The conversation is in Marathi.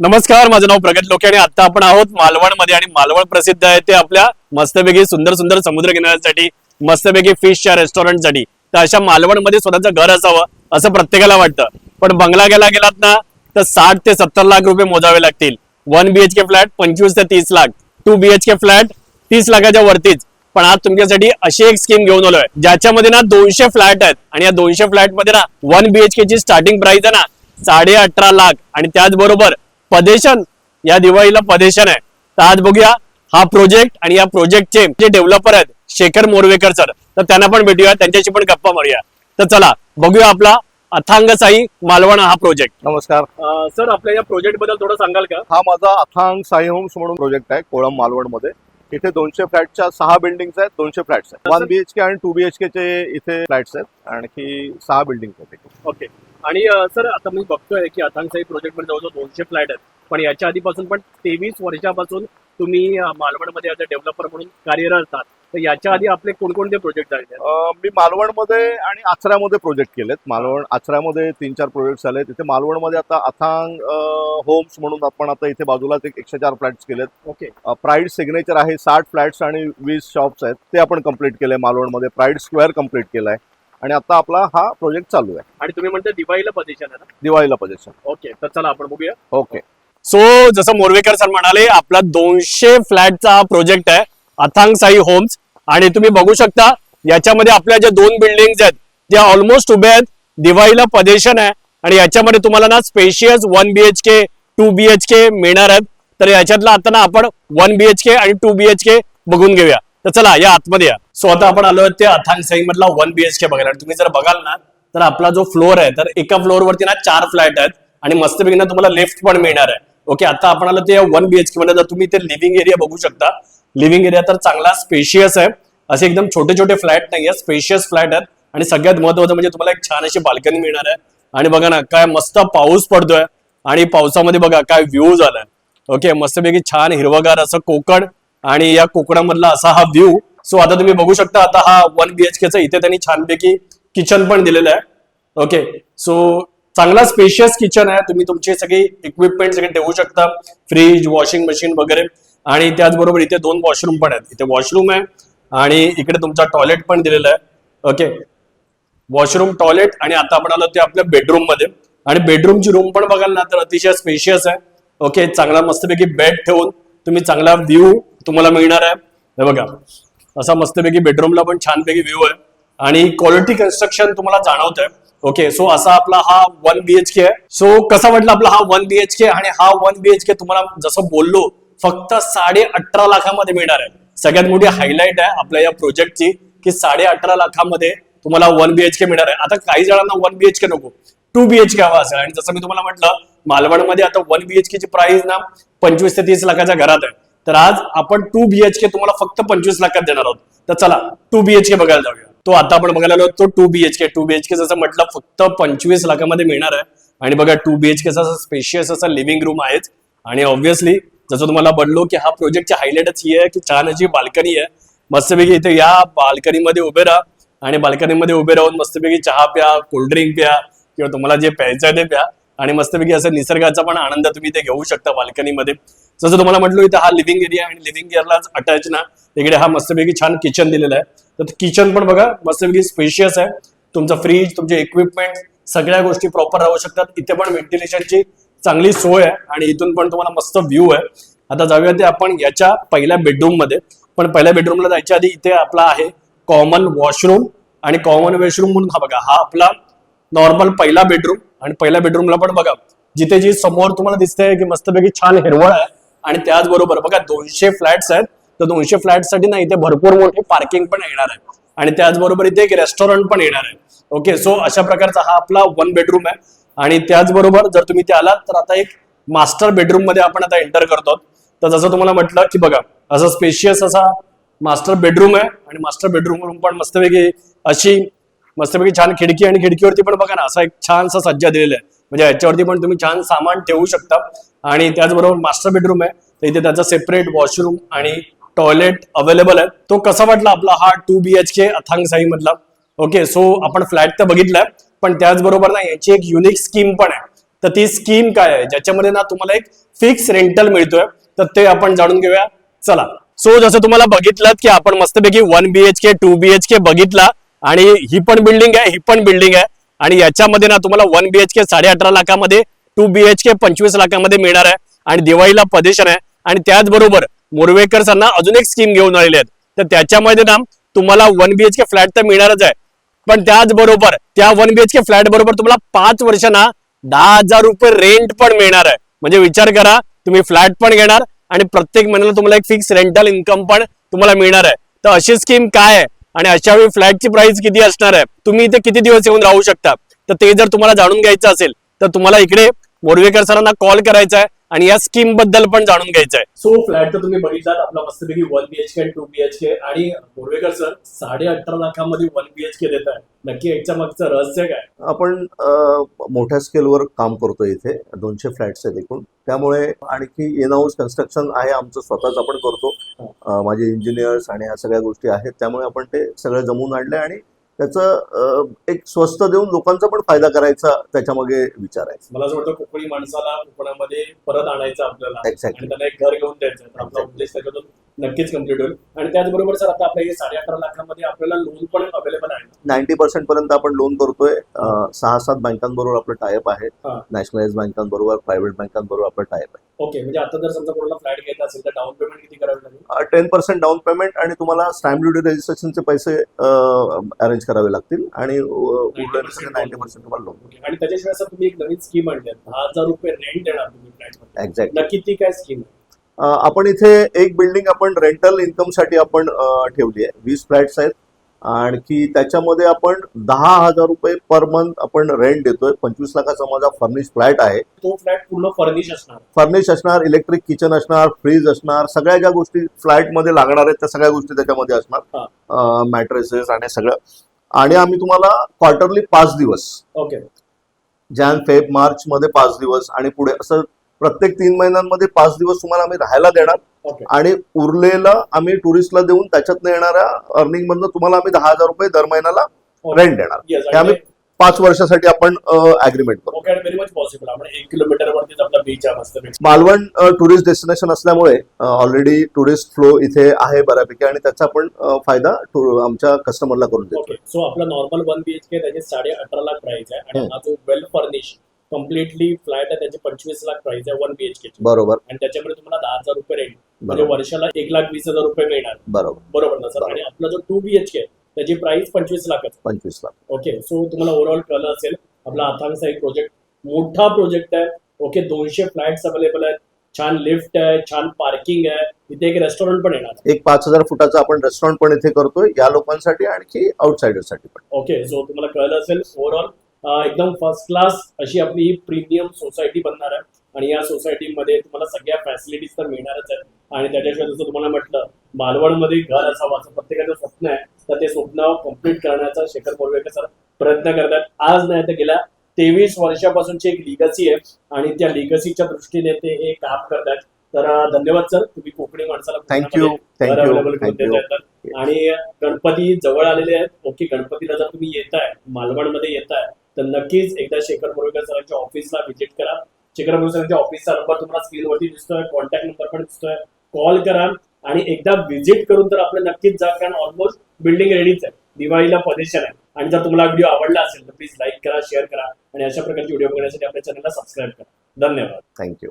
नमस्कार माझं नाव प्रगत लोके आणि आता आपण आहोत मालवणमध्ये आणि मालवण प्रसिद्ध आहे ते आपल्या मस्तपैकी सुंदर सुंदर समुद्र किनाऱ्यासाठी मस्तपैकी फिशच्या रेस्टॉरंटसाठी तर अशा मालवणमध्ये स्वतःचं घर असावं असं प्रत्येकाला वाटतं. पण बंगला गेला गेलात ना तर साठ ते सत्तर लाख रुपये मोजावे लागतील. वन बीएचके फ्लॅट पंचवीस ते तीस लाख. टू बीएचके फ्लॅट तीस लाखाच्या वरतीच. पण आज तुमच्यासाठी अशी एक स्कीम घेऊन आलोय ज्याच्यामध्ये ना दोनशे फ्लॅट आहेत. आणि या दोनशे फ्लॅटमध्ये ना वन बीएचके ची स्टार्टिंग प्राइस आहे ना साडे अठरा लाख. आणि त्याचबरोबर पदेशन या दिवाळीला पदेशन आहे. तर आज बघूया हा प्रोजेक्ट आणि या प्रोजेक्टचे जे डेव्हलपर आहेत शेखर मोरवेकर सर तर त्यांना पण भेटूया त्यांच्याशी पण गप्पा मारूया. तर चला बघूया आपला अथांग साई मालवण हा प्रोजेक्ट नमस्कार. सर आपल्या या प्रोजेक्टबद्दल थोडं सांगाल का? हा माझा अथांग साई होम्स म्हणून प्रोजेक्ट आहे कोळम मालवणमध्ये इथे दोनशे फ्लॅटच्या सहा बिल्डिंग आहेत दोनशे फ्लॅट्स आहेत. वन बीएचके आणि टू बीएचके चे इथे फ्लॅट्स आहेत आणखी सहा बिल्डिंग आहेत इथे. ओके आणि सर आता मी बघतोय की अथांगसाई प्रोजेक्टमध्ये जवळजवळ दोनशे फ्लॅट आहेत. पण याच्या आधीपासून पण तेवीस वर्षापासून तुम्ही मालवणमध्ये ॲज अ डेव्हलपर म्हणून कार्यरत आहात. तर याच्या आधी आपले कोणकोणते प्रोजेक्ट झाले? अं, मी मालवणमध्ये आणि आचऱ्यामध्ये प्रोजेक्ट केलेत. मालवण आचऱ्यामध्ये तीन चार प्रोजेक्ट झाले. तिथे मालवणमध्ये आता अथांग होम्स म्हणून आपण आता इथे बाजूलाच एक एकशे चार फ्लॅट्स केलेत. ओके. प्राईड सिग्नेचर आहे साठ फ्लॅट्स आणि वीस शॉप्स आहेत. ते आपण कंप्लीट केले मालवणमध्ये. प्राईड स्क्वेअर कंप्लीट केलाय. आणि आता आपला हा प्रोजेक्ट चालू आहे. आणि तुम्ही म्हणता दिवाळीला पोझिशन आहे ना? दिवाळीला पोझिशन ओके तर चला आपण बघूया. ओके सो जसं मोरवेकर सर म्हणाले आपला दोनशे फ्लॅटचा हा प्रोजेक्ट आहे अथांग साई होम्स. आणि तुम्ही बघू शकता याच्यामध्ये आपल्या ज्या दोन बिल्डिंग आहेत त्या ऑलमोस्ट उभ्या आहेत. दिवाळीला पदेशन आहे. आणि याच्यामध्ये तुम्हाला ना spacious one BHK two BHK मिळणार आहेत. तर याच्यातला आता ना आपण वन बीएचके आणि टू बीएचके बघून घेऊया. तर चला या आतमध्ये या. सो आता आपण आलो ते अथांग साई मधला वन बीएचके बघायला. तुम्ही जर बघाल ना तर आपला जो फ्लोअर आहे तर एका फ्लोअर वरती ना चार फ्लॅट आहेत आणि मस्तपैकी ना तुम्हाला लिफ्ट पण मिळणार आहे. ओके आता आपण आलो ते वन बीएचके मध्ये तुम्ही ते लिव्हिंग एरिया बघू शकता. लिव्हिंग एरिया तर चांगला स्पेशियस आहे. असे एकदम छोटे छोटे फ्लॅट नाही आहे स्पेशियस फ्लॅट आहेत. आणि सगळ्यात महत्वाचं म्हणजे तुम्हाला एक छान अशी बाल्कनी मिळणार आहे. आणि बघा ना काय मस्त पाऊस पडतोय. आणि पावसामध्ये बघा काय व्ह्यू झालाय. ओके मस्तपैकी छान हिरवगार असं कोकण. आणि या कोकणामधला असा हा व्ह्यू सो आता तुम्ही बघू शकता आता हा वन बीएचकेचा इथे त्यांनी छानपैकी किचन पण दिलेलं आहे. ओके सो चांगला स्पेशियस किचन आहे. तुम्ही तुमचे सगळी इक्विपमेंट सगळे ठेवू शकता. फ्रीज वॉशिंग मशीन वगैरे. आणि त्याचबरोबर इथे दोन वॉशरूम पण आहेत. इथे वॉशरूम आहे आणि इकडे तुमचा टॉयलेट पण दिलेला आहे. ओके वॉशरूम टॉयलेट आणि आता आपण आलो ते आपल्या बेडरूममध्ये. आणि बेडरूमची रूम पण बघाल ना तर अतिशय स्पेशियस आहे. ओके चांगला मस्तपैकी बेड ठेवून तुम्ही चांगला व्ह्यू तुम्हाला मिळणार आहे. हे बघा असा मस्तपैकी बेडरूमला पण छानपैकी व्ह्यू आहे. आणि क्वालिटी कन्स्ट्रक्शन तुम्हाला जाणवत आहे ओके सो असा आपला हा वन बीएचके आहे. सो कसा वाटला आपला हा वन बीएचके आणि हा वन बीएचके तुम्हाला जसं बोललो फक्त साडे अठरा लाखामध्ये मिळणार आहे. सगळ्यात मोठी हायलाईट आहे आपल्या या प्रोजेक्टची की साडे अठरा लाखामध्ये तुम्हाला वन बीएचके मिळणार आहे. आता काही जणांना वन बीएचके नको. टू बीएचके हवा असेल. आणि जसं मी तुम्हाला म्हटलं मालवणमध्ये आता वन बीएचकेची प्राइस ना पंचवीस ते तीस लाखाच्या घरात आहे. तर आज आपण टू बीएचके तुम्हाला फक्त पंचवीस लाखात देणार आहोत. तर चला टू बीएचके बघायला जाऊया. तो आता आपण बघायला आलो तो टू बीएचके टू बीएचके जसं म्हटलं फक्त पंचवीस लाखामध्ये मिळणार आहे. आणि बघा टू बीएचकेचा स्पेशियस असा लिव्हिंग रूम आहेच. आणि ऑब्व्हियसली जसं तुम्हाला बोललो की हा प्रोजेक्टची हायलाईटच ही आहे की छान अशी बाल्कनी आहे. मस्तपैकी इथे या बाल्कनीमध्ये उभे राहा. आणि बाल्कनीमध्ये उभे राहून मस्तपैकी चहा प्या कोल्ड्रिंक प्या किंवा तुम्हाला जे प्यायचं आहे ते प्या. आणि मस्तपैकी असं निसर्गाचा पण आनंद तुम्ही इथे घेऊ शकता बाल्कनीमध्ये. जसं तुम्हाला म्हटलं इथं हा लिव्हिंग एरिया आणि लिव्हिंग एरियालाच अटॅच ना इकडे हा मस्तपैकी छान किचन दिलेला आहे. तर किचन पण बघा मस्तपैकी स्पेशियस आहे. तुमचा फ्रीज तुमचे इक्विपमेंट सगळ्या गोष्टी प्रॉपर राहू शकतात. इथे पण व्हेंटिलेशनची चांगली सोय आहे आणि इथून पण तुम्हाला मस्त व्ह्यू आहे. आता जाऊया ते आपण याच्या पहिल्या बेडरूममध्ये. पण पहिल्या बेडरूमला जायच्या आधी इथे आपला आहे कॉमन वॉशरूम आणि कॉमन वॉशरूम म्हणून हा बघा हा आपला नॉर्मल पहिला बेडरूम आणि पहिल्या बेडरूमला पण बघा जिथे जी समोर तुम्हाला दिसतंय की मस्तपैकी छान हिरवळ आहे आणि त्याचबरोबर बघा दोनशे फ्लॅट्स आहेत. तर दोनशे फ्लॅटसाठी ना इथे भरपूर मोठी पार्किंग पण येणार आहे. आणि त्याचबरोबर इथे एक रेस्टॉरंट पण येणार आहे. ओके सो अशा प्रकारचा हा आपला वन बेडरूम आहे. आणि त्याचबरोबर जर तुम्ही ते आलात तर आता एक मास्टर बेडरूममध्ये आपण आता एंटर करतो. तर जसं तुम्हाला म्हटलं की बघा असा स्पेशियस असा मास्टर बेडरूम आहे. आणि मास्टर बेडरूम रूम पण मस्तपैकी अशी मस्तपैकी छान खिडकी आणि खिडकीवरती पण बघा ना असा एक छानसा सज्जा दिलेला आहे. म्हणजे याच्यावरती पण तुम्ही छान सामान ठेवू शकता. आणि त्याचबरोबर मास्टर बेडरूम आहे. तर इथे त्याचा सेपरेट वॉशरूम आणि टॉयलेट अवेलेबल आहे. तो कसा वाटला आपला? हा टू बी एच के अथांग साई मधला ओके सो आपण फ्लॅट तर बघितलाय पण त्याचबरोबर ना याची एक युनिक स्कीम पण आहे. तर ती स्कीम काय आहे? ज्याच्यामध्ये ना तुम्हाला एक फिक्स रेंटल मिळतोय. तर ते आपण जाणून घेऊया. चला. सो जसं तुम्हाला बघितलं की आपण मस्तपैकी वन बीएचके टू बीएचके बघितला. आणि ही पण बिल्डिंग आहे ही पण बिल्डिंग आहे. आणि याच्यामध्ये ना तुम्हाला वन बीएचके साडे अठरा लाखामध्ये टू बीएचके पंचवीस लाखामध्ये मिळणार आहे आणि दिवाळीला पदेशन आहे. आणि त्याचबरोबर मोरवेकरसांना अजून एक स्कीम घेऊन आलेली आहेत. तर त्याच्यामध्ये ना तुम्हाला वन बीएचके फ्लॅट तर मिळणारच आहे. पण त्याचबरोबर त्या वन बीएचके फ्लॅट बरोबर तुम्हाला पाच वर्षांना दहा हजार रुपये रेंट पण मिळणार आहे. म्हणजे विचार करा तुम्ही फ्लॅट पण घेणार आणि प्रत्येक महिन्याला तुम्हाला एक फिक्स रेंटल इन्कम पण तुम्हाला मिळणार आहे. तर अशी स्कीम काय आहे? आणि अशा वेळी फ्लॅटची प्राइस किती असणार आहे? तुम्ही इथे किती दिवस येऊन राहू शकता? तर ते जर तुम्हाला जाणून घ्यायचं असेल तर तुम्हाला इकडे मोरवेकर सरांना कॉल करायचा आहे आणि या स्कीमबद्दल पण जाणून घ्यायचं आहे सो फ्लॅट तर तुम्ही बघितलात आपला मस्तपैकी वन बीएचके आणि टू बीएचके आणि मोरवेकर सर साडे अठरा लाखामध्ये वन बीएचके देत आहे नक्की याच्या मागचं रहस्य काय? आपण मोठ्या स्केलवर काम करतो इथे दोनशे फ्लॅट्स आहेत एकूण. त्यामुळे आणखी इन हाऊस कन्स्ट्रक्शन आहे आमचं स्वतःच आपण करतो. माझे इंजिनियर्स आणि ह्या सगळ्या गोष्टी आहेत त्यामुळे आपण ते सगळं जमवून आणले आणि त्याचं एक स्वस्त देऊन लोकांचा पण फायदा करायचा त्याच्यामागे विचार आहे. मला असं वाटतं कोकणी माणसाला कोकणामध्ये परत आणायचं आपल्याला. आणि त्यांना एक घर घेऊन द्यायचं. तर आपला. उद्देश त्याच्यातून नक्कीच कंप्लीट होईल. आणि त्याचबरोबर सर आता आपल्या साडे अकरा लाखामध्ये आपल्याला लोन पण अवेलेबल आहे. नाईन्टी पर्सेंट पर्यंत आपण लोन करतोय सहा सात बँकांबरोबर आपलं टायअप आहे. नॅशनलाइज बँकांबरोबर प्रायव्हेट बँकांबरोबर आपलं टायअप आहे. ओके म्हणजे आता जर समजा कोणाला फ्लॅट घ्यायचा असेल तर डाऊन पेमेंट किती करावे लागेल? टेन पर्सेंट डाऊन पेमेंट आणि तुम्हाला स्टॅम्प ड्युटी रजिस्ट्रेशनचे पैसे अरेंज करावे लागतील आणि नाईन्टी पर्सेंट तुम्हाला लोन. आणि त्याच्याशिवाय सर तुम्ही एक नवीन स्कीम आणली. दहा हजार रुपये रेंट देणार तुम्ही फ्लॅट एक्झॅक्ट नक्की ती काय स्कीम आपण इथे एक बिल्डिंग आपण रेंटल इन्कमसाठी आपण ठेवली आहे. वीस फ्लॅट्स आहेत. आणखी त्याच्यामध्ये आपण दहा हजार रुपये पर मंथ आपण रेंट देतोय. पंचवीस लाखाचा माझा फर्निश फ्लॅट आहे. तो फ्लॅट पूर्ण फर्निश असणार. फर्निश असणार इलेक्ट्रिक किचन असणार फ्रीज असणार सगळ्या ज्या गोष्टी फ्लॅटमध्ये लागणार आहेत त्या सगळ्या गोष्टी त्याच्यामध्ये असणार. मॅट्रेसेस आणि सगळं. आणि आम्ही तुम्हाला क्वार्टरली पाच दिवस. ओके जॅन फेब मार्च मध्ये पाच दिवस. आणि पुढे असं प्रत्येक तीन महिन्यांमध्ये पाच दिवस तुम्हाला आम्ही राहायला देणार. आणि उरलेलं आम्ही टुरिस्टला देऊन त्याच्यातनं येणाऱ्या अर्निंग मधनं तुम्हाला आम्ही दहा हजार रुपये दर महिन्याला रेंट देणार. हे आम्ही पाच वर्षासाठी आपण अग्रीमेंट करू मालवण टुरिस्ट डेस्टिनेशन असल्यामुळे ऑलरेडी टुरिस्ट फ्लो इथे आहे बऱ्यापैकी आणि त्याचा आपण फायदा आमच्या कस्टमरला करून देतो. सो आपला नॉर्मल वन बीएचके त्याचे साडे अठरा लाख प्राइस आहे आणि. हा. जो वेल फर्निश कम्प्लिटली फ्लॅट आहे त्याची पंचवीस लाख प्राइस आहे वन बीएचके बरोबर. आणि त्याच्यामध्ये तुम्हाला दहा हजार रुपये रेंट म्हणजे वर्षाला एक लाख वीस हजार रुपये मिळणार. बरोबर. बरोबर ना सर. आणि आपला जो टू बीएचके त्याची प्राइस पंचवीस लाख आहे. पंचवीस लाख. ओके सो तुम्हाला ओव्हरऑल कळलं असेल आपला अथांगचा एक प्रोजेक्ट मोठा प्रोजेक्ट आहे. ओके दोनशे फ्लॅट्स अवेलेबल आहेत. छान लिफ्ट आहे छान पार्किंग आहे. इथे एक रेस्टॉरंट पण येणार. एक पाच हजार फुटाचं आपण रेस्टॉरंट पण इथे करतोय या लोकांसाठी आणखी आउटसाइडरसाठी पण. ओके सो तुम्हाला कळलं असेल ओव्हरऑल एकदम फर्स्ट क्लास अशी आपली ही प्रीमियम सोसायटी बनणार आहे. आणि या सोसायटीमध्ये तुम्हाला सगळ्या फॅसिलिटीज तर मिळणारच आहेत. आणि त्याच्याशिवाय जसं तुम्हाला म्हटलं मालवणमध्ये घर असावं असं प्रत्येकाचं स्वप्न आहे तर ते स्वप्न कंप्लीट करण्याचा शेखर बोरवेकर सर प्रयत्न करतात. आज नाही तर गेल्या तेवीस वर्षापासूनची एक लिगसी आहे आणि त्या लिगसीच्या दृष्टीने ते हे काम करतात तर धन्यवाद सर तुम्ही कोकणी माणसाला थँक्यू. आणि गणपती जवळ आलेले आहेत. ओके गणपतीला जर तुम्ही येताय मालवणमध्ये येताय तर नक्कीच एकदा शेखर बोरवेकर सरांच्या ऑफिसला व्हिजिट करा. शेखर बोरवेकर सरांच्या ऑफिसचा नंबर तुम्हाला स्क्रीनवरती दिसतोय कॉन्टॅक्ट नंबर पण दिसतोय. कॉल करा आणि एकदा व्हिजिट करून तर आपलं नक्कीच जा कारण ऑलमोस्ट बिल्डिंग रेडीच आहे. दिवाळीला पदेशन आहे. आणि जर तुम्हाला व्हिडिओ आवडला असेल तर प्लीज लाईक करा शेअर करा आणि अशा प्रकारचे व्हिडिओ बघण्यासाठी आपल्या चॅनलला सबस्क्राईब करा. धन्यवाद. थँक्यू